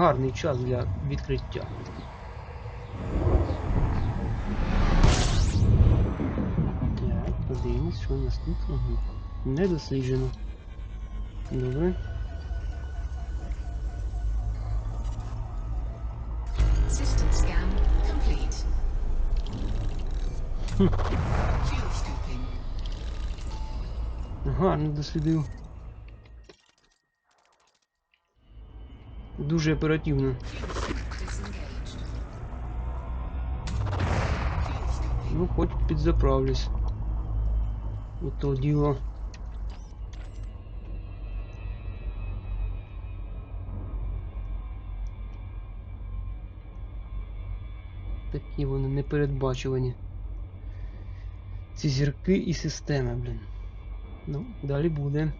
гарний час для відкриття. Так, подивимось, що у нас тут. Ага. Не досліджено. Добре. Гарно дослідив. Дуже оперативно. Ну, хоч підзаправлюсь. Ото діло. Такі вони непередбачувані. Ці зірки і системи, блін. Ну, далі буде.